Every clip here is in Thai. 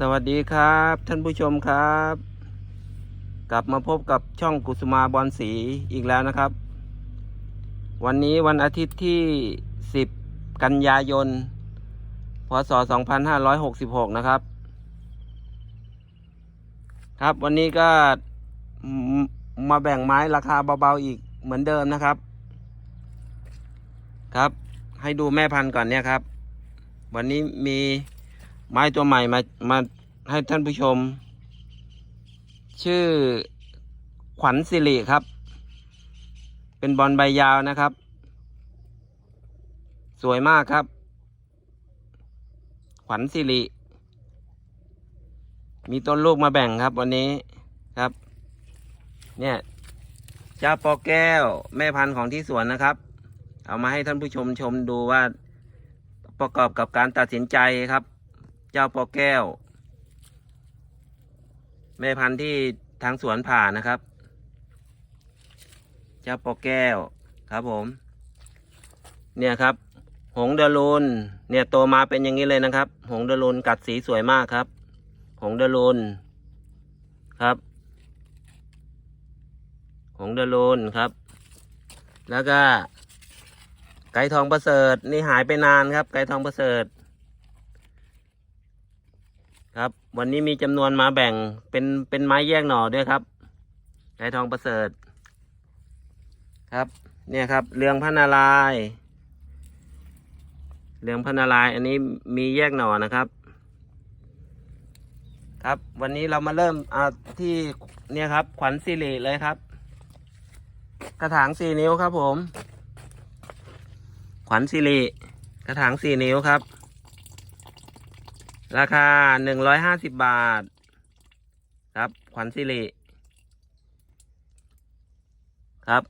สวัสดีครับ ท่านผู้ชมครับ กลับมาพบกับช่องกุสุมาบอลสีอีกแล้วนะครับ วันนี้วันอาทิตย์ที่ 10 กันยายน พศ 2566 นะครับ ครับวันนี้ก็มมาแบ่งไม้ราคาเบาๆอีกเหมือนเดิมนะครับ ครับ ให้ดูแม่พันธุ์ก่อนเนี่ยครับ วันนี้มี ไม้ตัวใหม่มามาให้ท่านผู้ชม ชื่อขวัญสิริครับ เป็นบอลใบยาวนะครับ สวยมากครับ ขวัญสิริ มีต้นลูกมาแบ่งครับวันนี้ครับ เนี่ยเจ้าปอแก้วแม่พันธุ์ของที่สวนนะครับ เอามาให้ท่านผู้ชมชมดูว่าประกอบกับการตัดสินใจครับ จ้าปอแก้ว แม่พันธุ์ที่ทางสวนผ่านะครับ เจ้าปอแก้วครับผม เนี่ยครับ หงเดลูนเนี่ยโตมาเป็นอย่างนี้เลยนะครับ หงเดลูนกัดสีสวยมากครับ หงเดลูนครับ หงเดลูนครับ แล้วก็ไก่ทองประเสริฐนี่หายไปนานครับ ไก่ทองประเสริฐ ครับ วันนี้มีจำนวนมาแบ่งเป็นเป็นไม้แยกหน่อด้วยครับไก่ทองประเสริฐ ครับ เนี่ยครับเรืองพระนารายเรืองพระนารายอันนี้มีแยกหน่อนะครับ ครับ วันนี้เรามาเริ่มเอาที่เนี่ยครับ ขวัญสิริเลยครับ กระถางสี่นิ้วครับผม ขวัญสิริกระถางสี่นิ้วครับ ราคาหนึ่งร้อยห้าสิบบาท ครับ ขวัญสิริครับ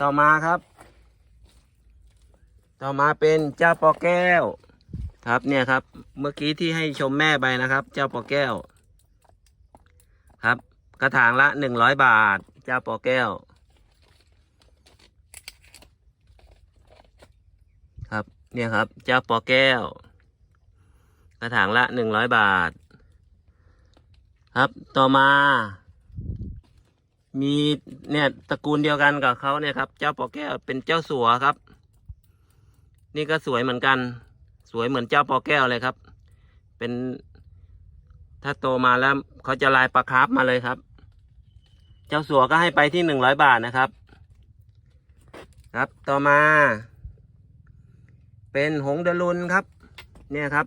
ต่อมาครับ ต่อมาเป็นเจ้าปอแก้ว ครับเนี่ยครับ เมื่อกี้ที่ให้ชมแม่ไปนะครับ เจ้าปอแก้ว ครับ กระถางละหนึ่งร้อยบาท เจ้าปอแก้วครับ เนี่ยครับ เจ้าปอแก้ว กระถางละหนึ่งร้อยบาท ครับต่อมา มีเนี่ยตระกูลเดียวกันกับเขาเนี่ยครับ เจ้าปอแก้วเป็นเจ้าสัวครับ นี่ก็สวยเหมือนกัน สวยเหมือนเจ้าปอแก้วเลยครับ เป็นถ้าโตมาแล้วเขาจะลายปลาคร์ฟมาเลยครับ เจ้าสัวก็ให้ไปที่หนึ่งร้อยบาทนะครับ ครับต่อมา เป็นหงดลุนครับ เนี่ยครับ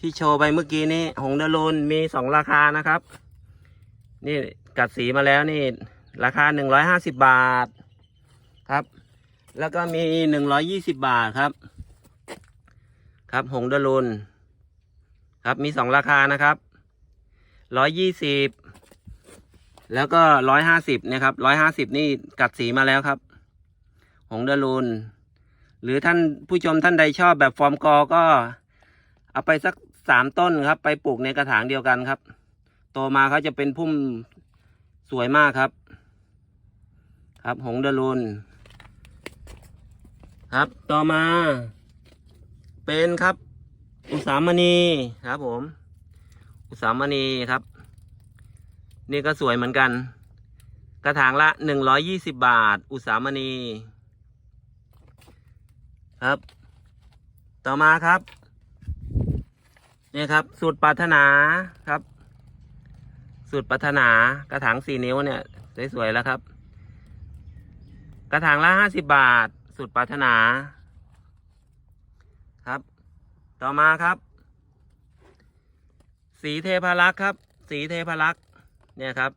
ที่โชว์ไปเมื่อกี้นี้ หงดลุนมีสองราคานะครับ นี่กัดสีมาแล้วนี่ ราคาหนึ่งร้อยห้าสิบบาทครับ แล้วก็มีหนึ่งร้อยี่สิบบาทครับ ครับหงดลุนครับมีสองราคานะครับร้อยยี่สิบแล้วก็ร้อยห้าสิบนะครับร้อยห้าสิบนี่กัดสีมาแล้วครับ หงดลุน หรือท่านผู้ชมท่านใดชอบแบบฟอร์มกอก็ เอาไปสักสามต้นครับ ไปปลูกในกระถางเดียวกันครับ โตมาเขาจะเป็นพุ่มสวยมากครับ ครับหงดลุนครับต่อมา เป็นครับ อุสามณีครับผม อุสามณีครับ นี่ก็สวยเหมือนกัน กระถางละหนึ่งร้อยยี่สิบบาท อุสามณี ครับ ต่อมาครับเนี่ยครับ สูตรปรารถนาครับ สูตรปรารถนากระถางสี่นิ้วเนี่ยสวยๆแล้วครับ กระถางละห้าสิบบาท สูตรปรารถนา ครับ ต่อมาครับ สีเทพารักษ์ครับ สีเทพารักษ์เนี่ยครับ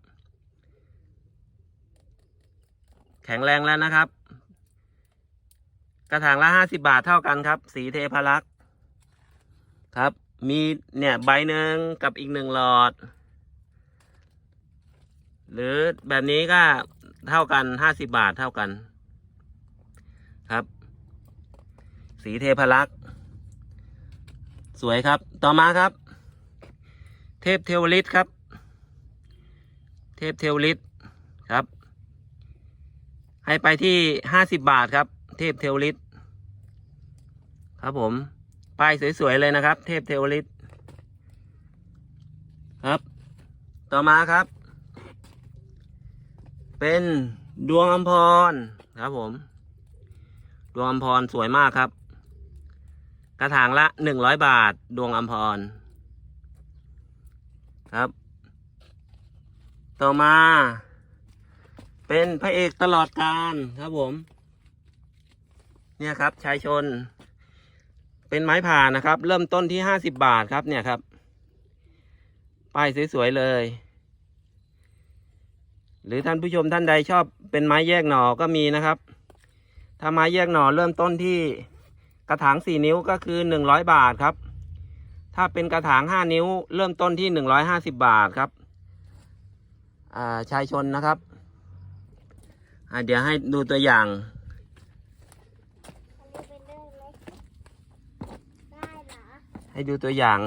แข็งแรงแล้วนะครับ กระถางละห้าสิบาทเท่ากันครับ สีเทพารักษ์ครับ มีเนี่ยใบหนึ่งกับอีกหนึ่งหลอด หรือแบบนี้ก็เท่ากันห้าสิบาทเท่ากัน ครับ สีเทพารักษ์สวยครับ ต่อมาครับ เทพเทวฤทธิ์ครับ เทพเทวฤทธิ์ครับ ให้ไปที่ห้าสิบบาทครับ เทพเทวฤทธิ์ครับผม ป้ายสวยๆเลยนะครับ เทพเทวฤทธิ์ครับ ต่อมาครับ เป็นดวงอัมพรครับผม ดวงอัมพรสวยมากครับ กระถางละหนึ่งร้อยบาท ดวงอัมพรครับ ต่อมา เป็นพระเอกตลอดการครับผม เนี่ยครับชายชน เป็นไม้ผ่านะครับ เริ่มต้นที่ห้าสิบบาทครับเนี่ยครับป้ายสวยๆเลย หรือท่านผู้ชมท่านใดชอบเป็นไม้แยกหน่อก็มีนะครับ ถ้าไม้แยกหน่อเริ่มต้นที่กระถางสี่นิ้วก็คือหนึ่งร้อยบาทครับ ถ้าเป็นกระถางห้านิ้ว เริ่มต้นที่หนึ่งร้อยห้าสิบบาทครับชายชนนะครับเดี๋ยวให้ดูตัวอย่าง อันนี้เป็นเรื่องเล็กได้เหรอ ให้ดูตัวอย่าง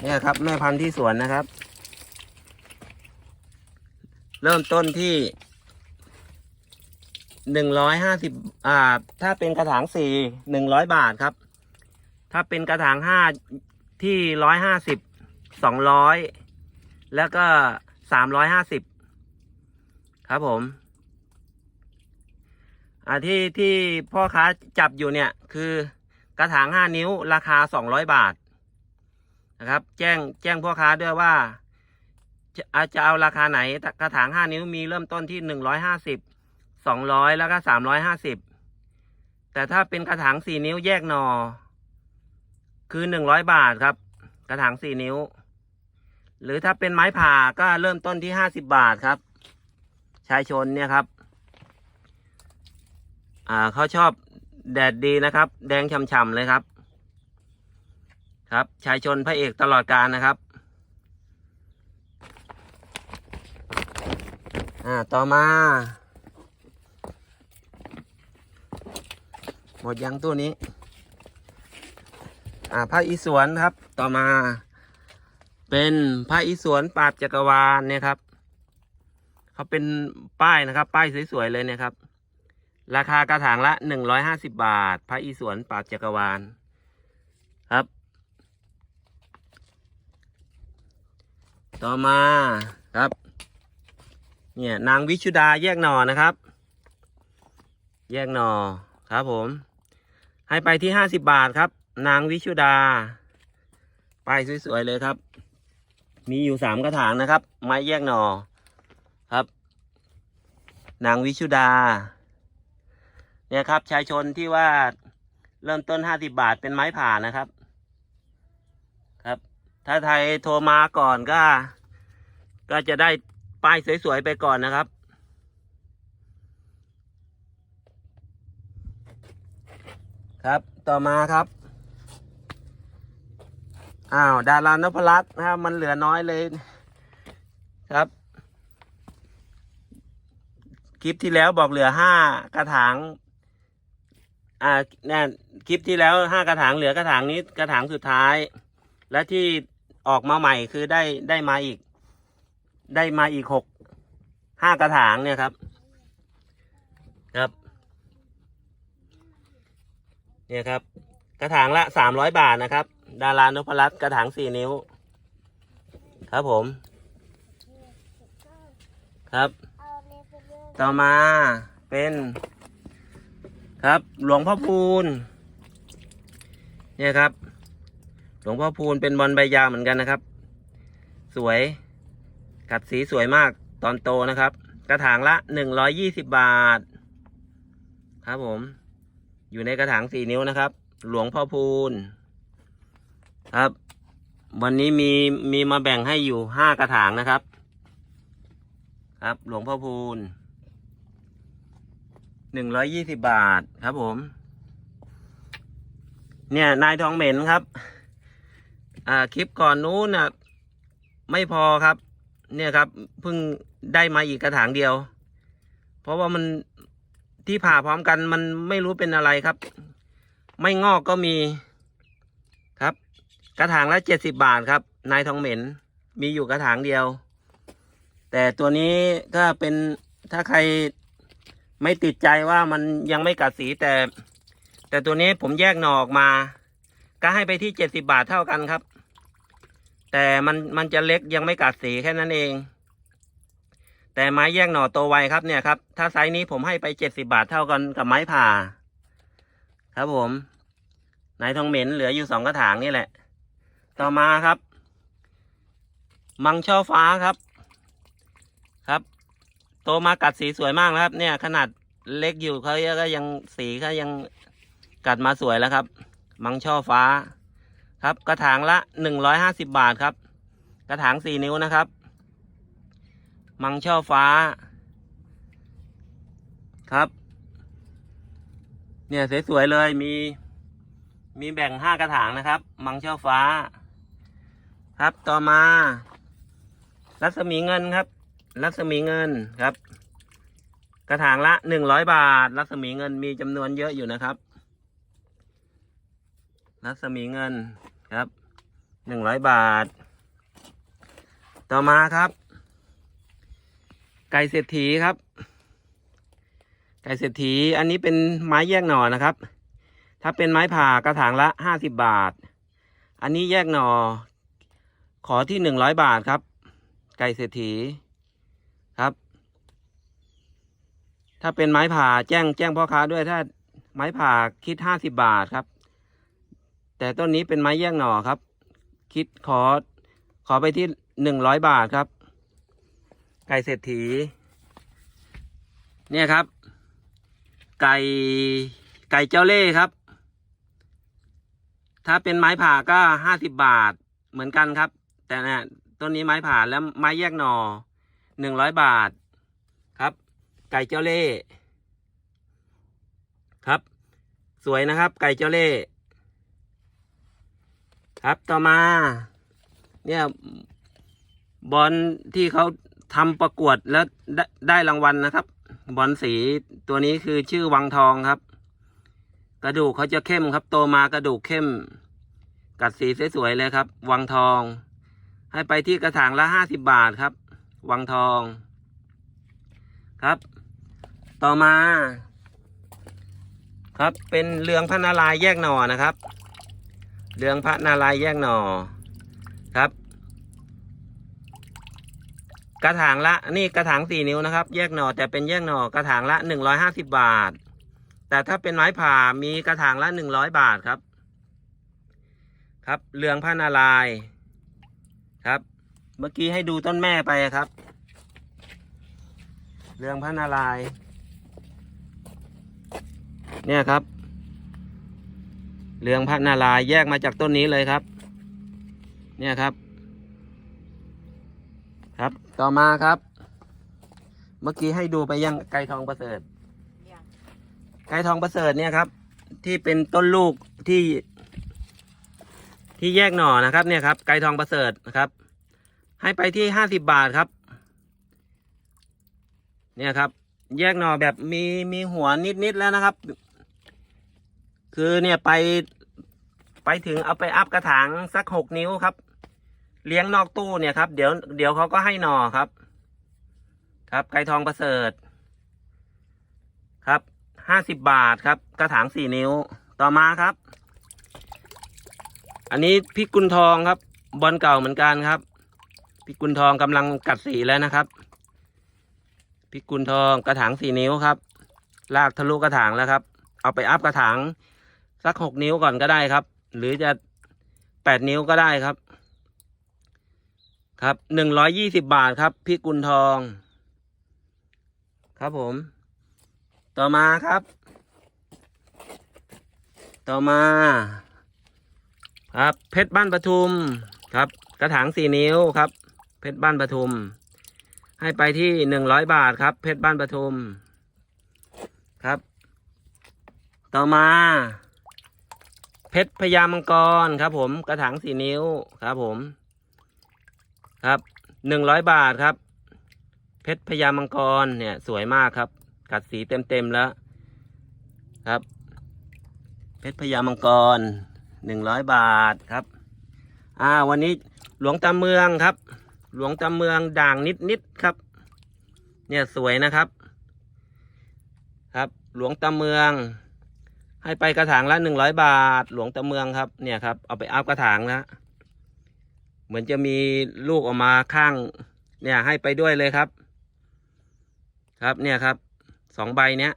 เนี่ยครับ แม่พันธุ์ที่สวนนะครับ เริ่มต้นที่หนึ่งร้อยห้าสิบอ่า ถ้าเป็นกระถางสี่หนึ่งร้อยบาทครับ ถ้าเป็นกระถางห้าที่ร้อยห้าสิบสองร้อยแล้วก็สามร้อยห้าสิบครับผม อ่าที่ที่พ่อค้าจับอยู่เนี่ย คือกระถางห้านิ้วราคาสองร้อยบาทนะครับ แจ้งแจ้งพ่อค้าด้วยว่าจะจะเอาราคาไหนกระถางห้านิ้วมีเริ่มต้นที่หนึ่งร้อยห้าสิบสองร้อยแล้วก็สามร้อยห้าสิบแต่ถ้าเป็นกระถางสี่นิ้วแยกหนอ คือหนึ่งร้อยบาทครับ กระถางสี่นิ้ว หรือถ้าเป็นไม้ผ่าก็เริ่มต้นที่ห้าสิบบาทครับ ชายชนเนี่ยครับ อ่าเขาชอบแดดดีนะครับ แดงช่ำๆเลยครับ ครับชายชนพระเอกตลอดการนะครับ อ่าต่อมา หมดยังตัวนี้ อ่าพระอิศวรครับ ต่อมา เป็นพระอิศวรปราบจักรวาลเนี่ยครับเขาเป็นป้ายนะครับ ป้ายสวยๆเลยเนี่ยครับ ราคากระถางละหนึ่งร้อยห้าสิบบาท พระอิศวรปาบจักรวาล ครับ ต่อมาครับ เนี่ยนางวิชุดาแยกหน่อนะครับ แยกหน่อครับผม ให้ไปที่ห้าสิบบาทครับ นางวิชุดา ป้ายสวยๆเลยครับ มีอยู่สามกระถางนะครับ ไม้แยกหน่อครับ นางวิชุดา เนี่ยครับชายชนที่ว่าเริ่มต้นห้าสิบาทเป็นไม้ผ่านะครับ ครับ ถ้าไทยโทรมาก่อนก็ ก็จะได้ป้ายสวยๆไปก่อนนะครับ ครับต่อมาครับอ้าวดารานพรัตน์นะครับมันเหลือน้อยเลยครับ คลิปที่แล้วบอกเหลือห้ากระถาง อ่าเนี่ยคลิปที่แล้วห้ากระถางเหลือกระถางนี้กระถางสุดท้าย และที่ออกมาใหม่คือได้ได้มาอีก ได้มาอีกหกห้ากระถางเนี่ยครับ ครับ เนี่ยครับ กระถางละสามร้อยบาทนะครับ ดารานพรัตน์กระถางสี่นิ้ว ครับผม ครับ ต่อมาเป็น ครับ หลวงพ่อพูนเนี่ยครับ หลวงพ่อพูนเป็นบอลใบยาวเหมือนกันนะครับ สวยกัดสีสวยมากตอนโตนะครับ กระถางละหนึ่งร้อยยี่สิบบาท ครับผม อยู่ในกระถางสี่นิ้วนะครับ หลวงพ่อพูนครับ วันนี้มีมีมาแบ่งให้อยู่ห้ากระถางนะครับ ครับ หลวงพ่อพูน หนึ่งร้อยยี่สิบบาทครับผม เนี่ยนายทองเหม็นครับ อ่าคลิปก่อนนู้นน่ะไม่พอครับ เนี่ยครับเพิ่งได้มาอีกกระถางเดียว เพราะว่ามันที่ผ่าพร้อมกันมันไม่รู้เป็นอะไรครับ ไม่งอกก็มีครับ กระถางละเจ็ดสิบบาทครับ นายทองเหม็นมีอยู่กระถางเดียว แต่ตัวนี้ก็เป็นถ้าใคร ไม่ติดใจว่ามันยังไม่กัดสีแต่ แต่ตัวนี้ผมแยกหน่อออกมา ก็ให้ไปที่เจ็ดสิบาทเท่ากันครับ แต่มันมันจะเล็กยังไม่กัดสีแค่นั้นเอง แต่ไม้แยกหน่อโตไวครับเนี่ยครับ ถ้าไซส์นี้ผมให้ไปเจ็ดสิบาทเท่ากันกับไม้ผ่า ครับผมนายทองเหม็นเหลืออยู่สองกระถางนี่แหละ ต่อมาครับ มังช่อฟ้าครับครับ โตมากัดสีสวยมากนะครับ เนี่ยขนาดเล็กอยู่เขาก็ยังสีเขายังกัดมาสวยแล้วครับ มังช่อฟ้า ครับกระถางละหนึ่งร้อยห้าสิบบาทครับ กระถางสี่นิ้วนะครับ มังช่อฟ้า ครับ เนี่ยสวยๆเลยมี มีแบ่งห้ากระถางนะครับ มังช่อฟ้า ครับต่อมา รัศมีเงินครับ รัศมีเงินครับ กระถางละหนึ่งร้อยบาทรัศมีเงินมีจำนวนเยอะอยู่นะครับรัศมีเงินครับหนึ่งร้อยบาท ต่อมาครับ ไก่เศรษฐีครับ ไก่เศรษฐีอันนี้เป็นไม้แยกหน่อนะครับ ถ้าเป็นไม้ผ่ากระถางละห้าสิบบาท อันนี้แยกหน่อ ขอที่หนึ่งร้อยบาทครับ ไก่เศรษฐีครับ ถ้าเป็นไม้ผ่าแจ้งแจ้งพ่อค้าด้วยถ้าไม้ผ่าคิดห้าสิบบาทครับ แต่ต้นนี้เป็นไม้แยกหน่อครับ คิดขอขอไปที่หนึ่งร้อยบาทครับ ไก่เศรษฐี เนี่ยครับ ไก่ไก่เจ้าเล่ครับ ถ้าเป็นไม้ผ่าก็ห้าสิบบาทเหมือนกันครับ แต่เนี่ยต้นนี้ไม้ผ่าแล้วไม้แยกหน่อหนึ่งร้อยบาทครับ ไก่เจ้าเล่ครับ สวยนะครับ ไก่เจ้าเล่ครับต่อมา เนี่ยบอลที่เขาทำประกวดแล้วได้ได้รางวัลนะครับ บอลสีตัวนี้คือชื่อวังทองครับ กระดูกเขาจะเข้มครับ โตมากระดูกเข้ม กัดสีสวยๆเลยครับ วังทอง ให้ไปที่กระถางละห้าสิบบาทครับ วังทอง ครับ ต่อมา ครับเป็นเรืองพระนารายแยกหน่อนะครับ เรืองพระนารายแยกหน่อครับ กระถางละนี่กระถางสี่นิ้วนะครับ แยกหน่อแต่เป็นแยกหน่อกระถางละหนึ่งร้อยห้าสิบบาท แต่ถ้าเป็นไม้ผ่ามีกระถางละหนึ่งร้อยบาทครับ ครับเรืองพระนารายครับ เมื่อกี้ให้ดูต้นแม่ไปครับ เรืองพระนารายณ์ เนี่ยครับเรืองพระนารายแยกมาจากต้นนี้เลยครับ เนี่ยครับ ครับต่อมาครับ เมื่อกี้ให้ดูไปยังไก่ทองประเสริฐไก่ทองประเสริฐเนี่ยครับ ที่เป็นต้นลูกที่ ที่แยกหน่อนะครับ เนี่ยครับ ไก่ทองประเสริฐนะครับ ให้ไปที่ห้าสิบบาทครับ เนี่ยครับ แยกหน่อแบบมีมีหัวนิดๆแล้วนะครับ คือเนี่ยไปไปถึงเอาไปอัพกระถางสักหกนิ้วครับ เลี้ยงนอกตู้เนี่ยครับ เดี๋ยวเดี๋ยวเขาก็ให้หน่อครับ ครับไก่ทองประเสริฐ ครับห้าสิบบาทครับ กระถางสี่นิ้วต่อมาครับ อันนี้พริกุลทองครับ บอลเก่าเหมือนกันครับพริกุลทองกำลังกัดสีแล้วนะครับพริกุลทองกระถางสี่นิ้วครับ ลากทะลุกระถางแล้วครับ เอาไปอัพกระถาง สักหกนิ้วก่อนก็ได้ครับ หรือจะแปดนิ้วก็ได้ครับ ครับหนึ่งร้อยยี่สิบบาทครับพริกกุลทอง ครับผม ต่อมาครับ ต่อมา ครับ เพชรบ้านปทุมครับ กระถางสี่นิ้วครับ เพชรบ้านปทุม ให้ไปที่หนึ่งร้อยบาทครับ เพชรบ้านปทุมครับ ต่อมา เพชรพญามังกรครับ ผมกระถางสี่นิ้วครับผม ครับหนึ่งร้อยบาทครับ เพชรพญามังกรเนี่ย สวยมากครับ กัดสีเต็มเต็มๆแล้ว ครับ เพชรพญามังกรหนึ่งร้อยบาทครับ อ่า วันนี้หลวงตาเมืองครับ หลวงตาเมืองด่างนิดนิดๆครับ เนี่ยสวยนะครับ ครับ หลวงตาเมือง ให้ไปกระถางละหนึ่งร้อยบาท หลวงตาเมืองครับ เนี่ยครับ เอาไปอัพกระถางนะ เหมือนจะมีลูกออกมาข้าง เนี่ยให้ไปด้วยเลยครับ ครับเนี่ยครับ สองใบเนี้ย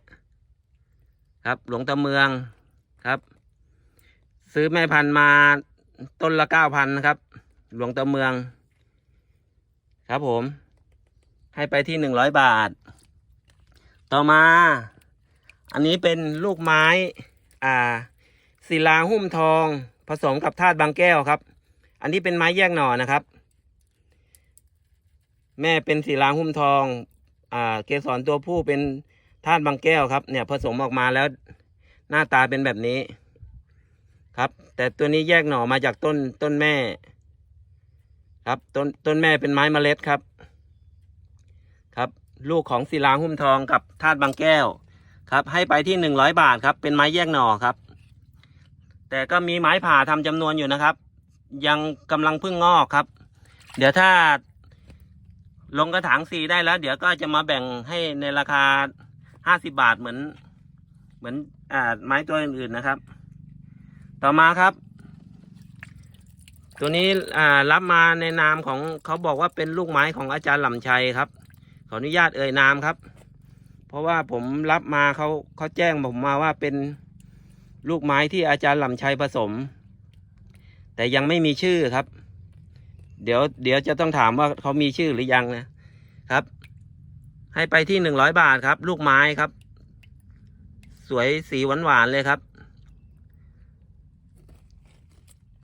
ครับหลวงตาเมืองครับ ซื้อแม่พันธุ์มาต้นละเก้าพันนะครับ หลวงตาเมือง ครับผม ให้ไปที่หนึ่งร้อยบาท ต่อมา อันนี้เป็นลูกไม้ อ่าศิลาหุ้มทอง ผสมกับธาตุบางแก้วครับ อันนี้เป็นไม้แยกหน่อนะครับ แม่เป็นศิลาหุ้มทอง อ่า เกสรตัวผู้เป็นธาตุบางแก้วครับ เนี่ยผสมออกมาแล้ว หน้าตาเป็นแบบนี้ครับ แต่ตัวนี้แยกหน่อมาจากต้นต้นแม่ ครับต้นต้นแม่เป็นไม้เมล็ดครับ ครับ ลูกของศิลาหุ้มทองกับธาตุบางแก้ว ครับ ให้ไปที่หนึ่งร้อยบาทครับ เป็นไม้แยกหน่อครับ แต่ก็มีไม้ผ่าทำจำนวนอยู่นะครับ ยังกำลังพิ่งงอกครับ เดี๋ยวถ้าลงกระถางสีได้แล้ว เดี๋ยวก็จะมาแบ่งให้ในราคาห้าสิบาทเหมือน เหมือนอ่าไม้ตัวอื่นๆนะครับ ต่อมาครับ ตัวนี้อ่ารับมาในนามของเขาบอกว่าเป็นลูกไม้ของอาจารย์หล่ำชัยครับ ขออนุญาตเอ่ยนามครับ เพราะว่าผมรับมาเขาเขาแจ้งผมมาว่าเป็นลูกไม้ที่อาจารย์หล่ำชัยผสม แต่ยังไม่มีชื่อครับ เดี๋ยวเดี๋ยวจะต้องถามว่าเขามีชื่อหรือยังนะครับ ให้ไปที่หนึ่งร้อยบาทครับ ลูกไม้ครับ สวยสีหวานหวานๆเลยครับ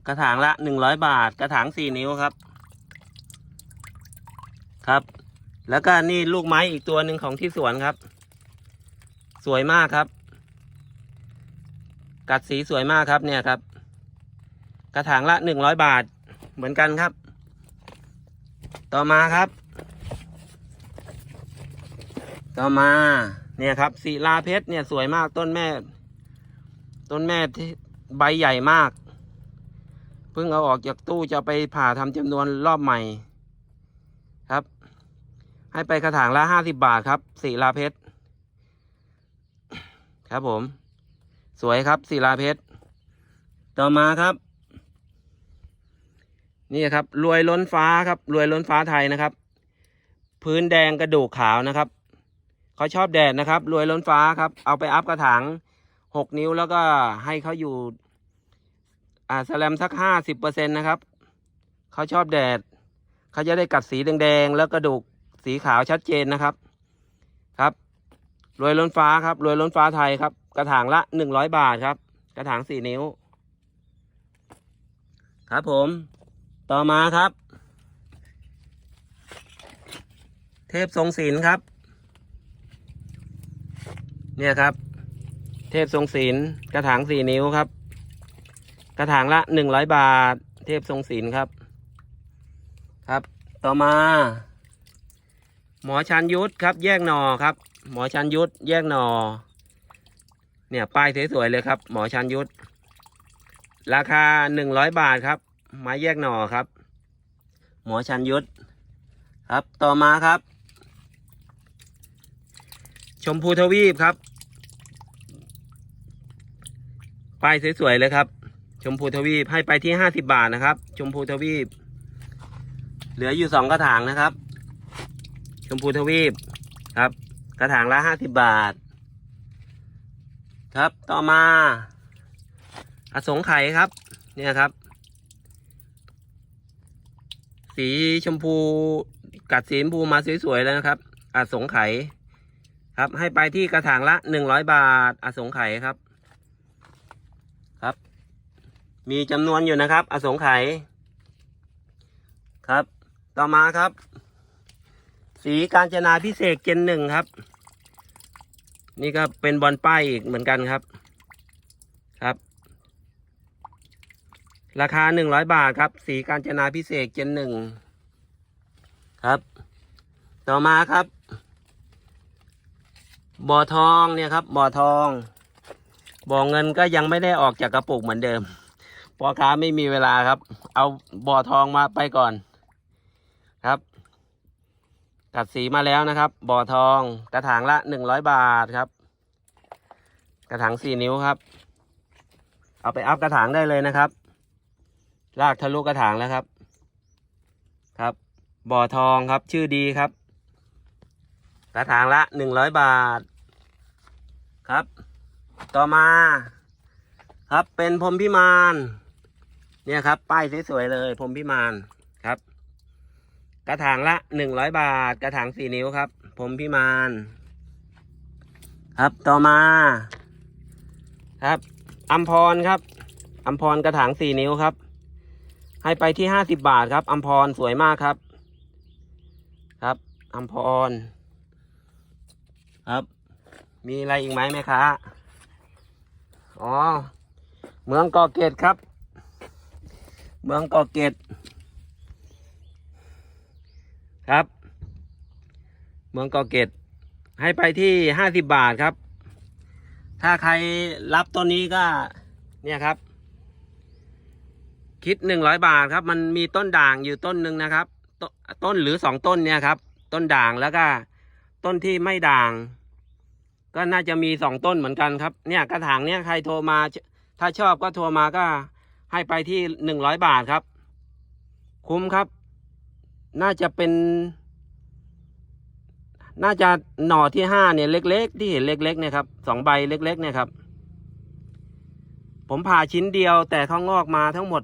กระถางละหนึ่งร้อยบาท กระถางสี่นิ้วครับ ครับ แล้วก็นี่ลูกไม้อีกตัวหนึ่งของที่สวนครับ สวยมากครับ กัดสีสวยมากครับเนี่ยครับ กระถางละหนึ่งร้อยบาทเหมือนกันครับ ต่อมาครับ ต่อมาเนี่ยครับศิลาเพชรเนี่ยสวยมากต้นแม่ ต้นแม่ที่ใบใหญ่มากเพิ่งเอาออกจากตู้จะไปผ่าทำจำนวนรอบใหม่ ครับ ให้ไปกระถางละห้าสิบบาทครับศิลาเพชร ครับผม สวยครับศิลาเพชร ต่อมาครับ นี่ครับ รวยล้นฟ้าครับ รวยล้นฟ้าไทยนะครับ พื้นแดงกระดูกขาวนะครับเขาชอบแดดนะครับ รวยล้นฟ้าครับ เอาไปอัพกระถางหกนิ้วแล้วก็ให้เขาอยู่ อ่าแสลมสักห้าสิบเปอร์เซ็นต์นะครับเขาชอบแดดเขาจะได้กัดสีแดงๆแล้วกระดูกสีขาวชัดเจนนะครับ รวยล้นฟ้าครับรวยล้นฟ้าไทยครับ กระถางละหนึ่งร้อยบาทครับ กระถางสี่นิ้ว ครับผม ต่อมาครับ เทพทรงศิลป์ครับ เนี่ยครับ เทพทรงศิลป์กระถางสี่นิ้วครับ กระถางละหนึ่งร้อยบาท เทพทรงศิลป์ครับ ครับ ต่อมา หมอชันยุทธครับ แยกหนอครับ หมอชันยุทธแยกหนอ เนี่ยป้ายสวยๆเลยครับ หมอชันยุทธราคาหนึ่งร้อยบาทครับ ไม้แยกหนอครับ หมอชันยุทธครับ ต่อมาครับ ชมพูทวีปครับป้ายสวยๆเลยครับ ชมพูทวีปให้ไปที่ห้าสิบาทนะครับ ชมพูทวีป เหลืออยู่สองกระถางนะครับ ชมพูทวีปครับ กระถางละห้าสิบบาท ครับต่อมา อสงไขยครับ เนี่ยครับ สีชมพูกัดสีชมพูมาสวยๆแล้วนะครับ อสงไขยครับ ให้ไปที่กระถางละหนึ่งร้อยบาท อสงไขยครับ ครับ มีจำนวนอยู่นะครับ อสงไขยครับ ต่อมาครับ สีการจนาพิเศษเจนหนึ่งครับ นี่ก็เป็นบอลป้ายอีกเหมือนกันครับ ครับ ราคาหนึ่งร้อยบาทครับ สีการจนาพิเศษเจนหนึ่งครับ ต่อมาครับ บ่อทองเนี่ยครับ บ่อทอง บ่อเงินก็ยังไม่ได้ออกจากกระปุกเหมือนเดิมพ่อค้าไม่มีเวลาครับ เอาบ่อทองมาไปก่อนครับ ตัดสีมาแล้วนะครับ บ่อทองกระถางละหนึ่งร้อยบาทครับ กระถางสี่นิ้วครับ เอาไปอัพกระถางได้เลยนะครับ ลากทะลุกระถางแล้วครับ ครับ บ่อทองครับชื่อดีครับ กระถางละหนึ่งร้อยบาท ครับ ต่อมา ครับเป็นพรมพิมาน เนี่ยครับ ป้ายสวยๆเลยพรมพิมานครับ กระถางละหนึ่งร้อยบาท กระถางสี่นิ้วครับพรหมพิมาน ครับต่อมา ครับอัมพรครับอัมพรกระถางสี่นิ้วครับ ให้ไปที่ห้าสิบบาทครับอัมพรสวยมากครับ ครับอัมพร ครับ มีอะไรอีกไหมไหมคะอ๋อ เมืองกาะเกร็ดครับ เมืองกาะเกร็ด ครับ เมืองกาะเกร็ดให้ไปที่ห้าสิบบาทครับ ถ้าใครรับต้นนี้ก็เนี่ยครับ คิดหนึ่งร้อยบาทครับ มันมีต้นด่างอยู่ต้นหนึ่งนะครับตต้นหรือสองต้นเนี่ยครับ ต้นด่างแล้วก็ ต้นที่ไม่ด่าง ก็น่าจะมีสองต้นเหมือนกันครับ เนี่ยกระถางเนี่ยใครโทรมา ถ้าชอบก็โทรมาก็ให้ไปที่หนึ่งร้อยบาทครับ คุ้มครับ น่าจะเป็น น่าจะหน่อที่ห้าเนี่ยเล็ก ๆ ที่เห็นเล็กๆเนี่ยครับสองใบเล็ก ๆ เนี่ยครับ ผมผ่าชิ้นเดียวแต่เขางอกมาทั้งหมด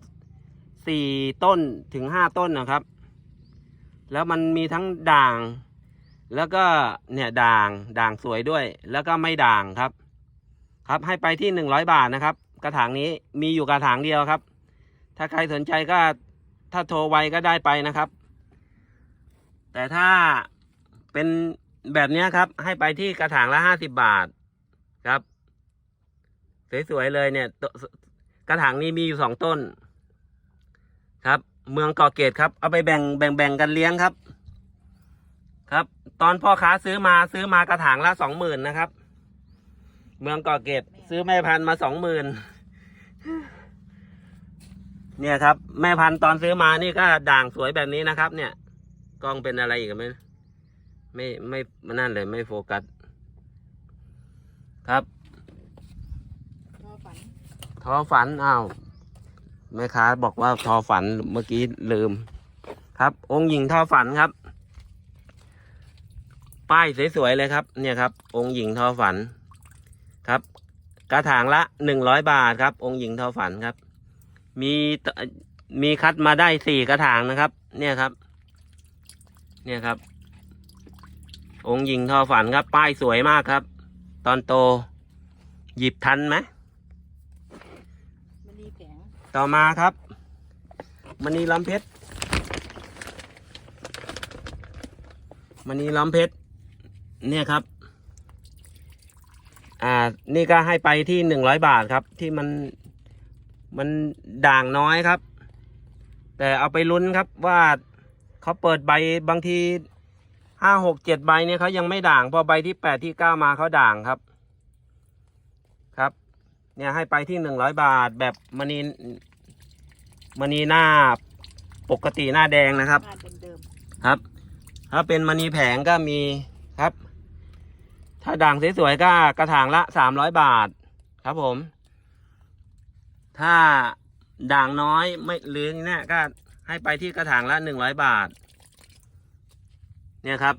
สี่ต้นถึงห้าต้นนะครับ แล้วมันมีทั้งด่าง แล้วก็เนี่ยด่างด่างสวยด้วย แล้วก็ไม่ด่างครับ ครับให้ไปที่หนึ่งร้อยบาทนะครับ กระถางนี้มีอยู่กระถางเดียวครับ ถ้าใครสนใจก็ถ้าโทรไวก็ได้ไปนะครับ แต่ถ้าเป็นแบบนี้ครับ ให้ไปที่กระถางละห้าสิบบาทครับ สวยๆเลยเนี่ย กระถางนี้มีอยู่สองต้น ครับ เมืองเกาะเกตครับ เอาไปแบ่งแบ่งแบ่งกันเลี้ยงครับ ครับ ตอนพ่อค้าซื้อมาซื้อมากระถางละสองหมื่นนะครับ เมืองเกาะเกตซื้อแม่พันธุ์มาสองหมื่นเนี่ยครับ แม่พันธุ์ตอนซื้อมานี่ก็ด่างสวยแบบนี้นะครับ เนี่ย กล้องเป็นอะไรอีกไหมไม่ไม่ไม่นั่นเลยไม่โฟกัส ครับรอฝันทอฝันอ้าวแม่ค้าบอกว่าทอฝันเมื่อกี้ลืม ครับ องค์หญิงทอฝันครับ ป้ายสวยๆเลยครับ เนี่ยครับ องค์หญิงทอฝันครับกระถางละหนึ่งร้อยบาทครับ องค์หญิงทอฝันครับ มีตมีคัดมาได้สี่กระถางนะครับ เนี่ยครับ เนี่ยครับ องค์หญิงทอฝันครับ ป้ายสวยมากครับ ตอนโต หยิบทันไหมมันนีแผงต่อมาครับมณีล้ำเพชรมณีล้ำเพชรเนี่ยครับ อ่า นี่ก็ให้ไปที่หนึ่งร้อยบาทครับ ที่มันมันด่างน้อยครับ แต่เอาไปลุ้นครับว่า เขาเปิดใบบางทีห้าหกเจ็ดใบเนี่ยเขายังไม่ด่าง พอใบที่แปดที่เก้ามาเขาด่างครับ ครับ เนี่ยให้ไปที่หนึ่งร้อยบาทแบบมณีมณีหน้าปกติหน้าแดงนะครับ ครับ ถ้าเป็นมณีแผงก็มีครับ ถ้าด่างสวยๆก็กระถางละสามร้อยบาทครับผม ถ้าด่างน้อยไม่หรือเนี่ยก็ ให้ไปที่กระถางละหนึ่งร้อยบาท เนี่ยครับ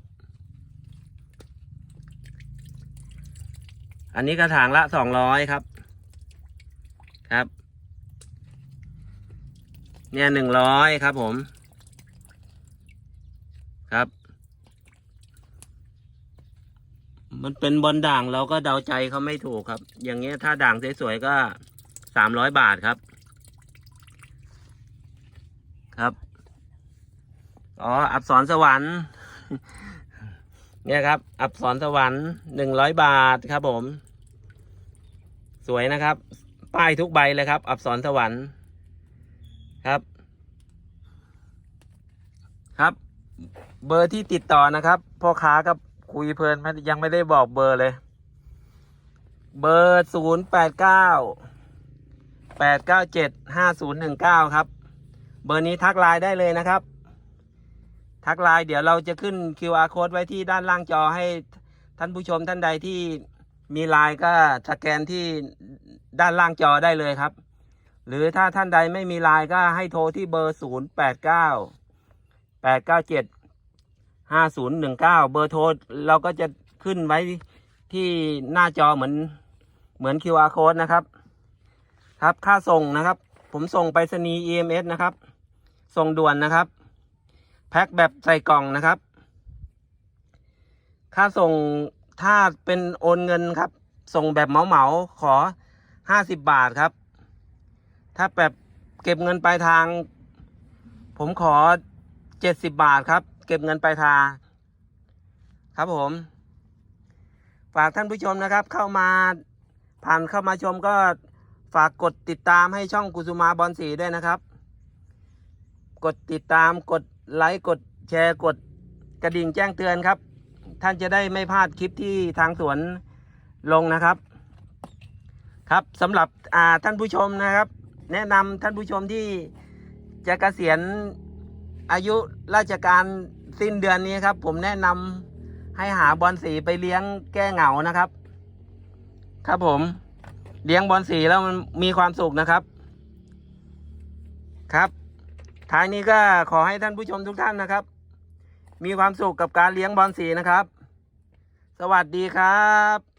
อันนี้กระถางละสองร้อยครับ ครับ เนี่ยหนึ่งร้อยครับผม ครับ มันเป็นบอลด่างเราก็เดาใจเขาไม่ถูกครับ อย่างเงี้ยถ้าด่างสวยๆก็สามร้อยบาทครับ ครับอ๋ออับสรสวรรค์ เนี่ยครับ อับสรสวรรค์หนึ่งร้อยบาทครับผม สวยนะครับ ป้ายทุกใบเลยครับ อับสรสวรรค์ครับ ครับ เบอร์ที่ติดต่อนะครับพ่อค้ากับคุยเพลินยังไม่ได้บอกเบอร์เลย เบอร์ศูนย์แปดเก้าแปดเก้าเจ็ดห้าศูนย์หนึ่งเก้าครับ เบอร์นี้ทักไลน์ได้เลยนะครับ ทักไลน์เดี๋ยวเราจะขึ้น QR code ไว้ที่ด้านล่างจอให้ท่านผู้ชมท่านใดที่มีไลน์ก็สแกนที่ด้านล่างจอได้เลยครับ หรือถ้าท่านใดไม่มีไลน์ก็ให้โทรที่เบอร์ศูนย์แปดเก้าแปดเก้าเจ็ดห้าศูนย์หนึ่งเก้าเบอร์โทรเราก็จะขึ้นไว้ที่หน้าจอเหมือนเหมือน QR code นะครับ ครับค่าส่งนะครับ ผมส่งไปรษณีย์ EMS นะครับ ส่งด่วนนะครับ แพ็คแบบใส่กล่องนะครับ ค่าส่งถ้าเป็นโอนเงินครับ ส่งแบบเหมาเหมาขอห้าสิบบาทครับ ถ้าแบบเก็บเงินปลายทาง ผมขอเจ็ดสิบบาทครับ เก็บเงินปลายทาง ครับผม ฝากท่านผู้ชมนะครับ เข้ามาผ่านเข้ามาชมก็ฝากกดติดตามให้ช่องกุสุมาบอลสีด้วยนะครับ กดติดตามกดไลค์กดแชร์กดกระดิ่งแจ้งเตือนครับ ท่านจะได้ไม่พลาดคลิปที่ทางสวนลงนะครับ ครับสำหรับท่านผู้ชมนะครับ แนะนำท่านผู้ชมที่จะเกษียณอายุราชการสิ้นเดือนนี้ครับ ผมแนะนำให้หาบอลสีไปเลี้ยงแก้เหงานะครับ ครับผมเลี้ยงบอลสีแล้วมันมีความสุขนะครับ ครับ ท้ายนี้ก็ขอให้ท่านผู้ชมทุกท่านนะครับ มีความสุขกับการเลี้ยงบอลสีนะครับ สวัสดีครับ